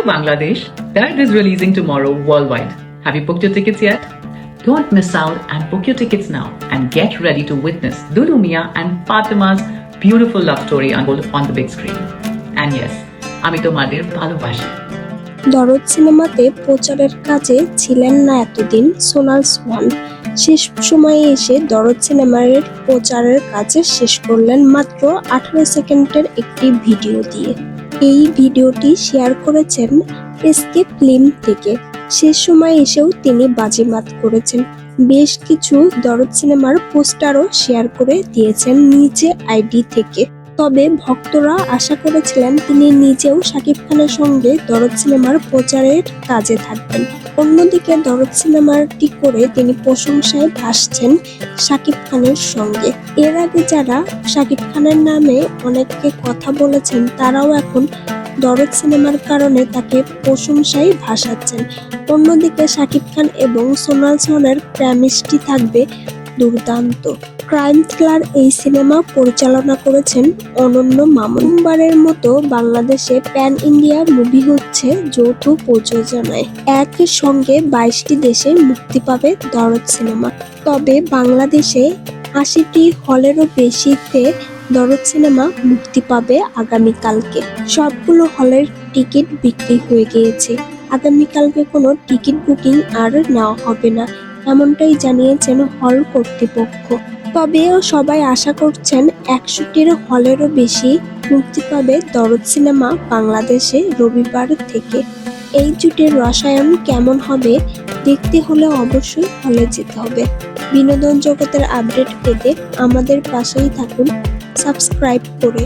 Hi Bangladesh, Dad is releasing tomorrow worldwide. Have you booked your tickets yet? Don't miss out and book your tickets now and get ready to witness Dulu Mia and Fatima's beautiful love story unfold on the big screen. And yes, আমি তোমাদের ভালোবাসি দরদ সিনেমাতে প্রচারের কাজে ছিলেন না এতদিন সোনাল সোহান শেষ সময়ে এসে দরদ সিনেমার প্রচারের কাজে শেষ করলেন মাত্র আঠারো সেকেন্ডের একটি ভিডিও দিয়ে এই ভিডিওটি শেয়ার করেছেন এসকে ফিল্ম থেকে। সে সময় এসেও তিনি বাজিমাত করেছেন। বেশ কিছু দরদ সিনেমার পোস্টারও শেয়ার করে দিয়েছেন নিজে আইডি থেকে। তবে ভক্তরা আশা করেছিলেন তিনি নিজেও শাকিব খানের সঙ্গে দরদ সিনেমার প্রচারের কাজে থাকবেন। অন্যদিকে দরদ সিনেমাটি করে তিনি প্রশংসায় ভাসছেন শাকিব খানের সঙ্গে? এর আগে যারা শাকিব খানের নামে অনেককে কথা বলেছেন, তারাও এখন দরদ সিনেমার কারণে তাকে প্রশংসায় ভাসাচ্ছেন। অন্যদিকে শাকিব খান এবং সোনাল সোহানের প্রেমিস্টি থাকবে দুর্দান্ত। ক্রাইম থ্রিলার এই সিনেমা পরিচালনা করেছেন অনন্য মামুনবারের মতো বাংলাদেশে প্যান ইন্ডিয়া মুভি হচ্ছে যৌথ প্রযোজনায়। একই সঙ্গে বাইশটি দেশে মুক্তি পাবে দরদ সিনেমা। তবে বাংলাদেশে আশিটি হলেরও বেশিতে দরদ সিনেমা মুক্তি পাবে আগামীকালকে। সবগুলো হলের টিকিট বিক্রি হয়ে গিয়েছে। আগামীকালকে কোনো টিকিট বুকিং আর নেওয়া হবে না, এমনটাই জানিয়েছেন হল কর্তৃপক্ষ। তবেও সবাই আশা করছেন একশোটির হলেরও বেশি মুক্তি পাবে দরদ সিনেমা বাংলাদেশে রবিবার থেকে। এই জুটের রসায়ন কেমন হবে দেখতে হলে অবশ্যই হলে যেতে হবে। বিনোদন জগতের আপডেট পেতে আমাদের পাশেই থাকুন। সাবস্ক্রাইব করে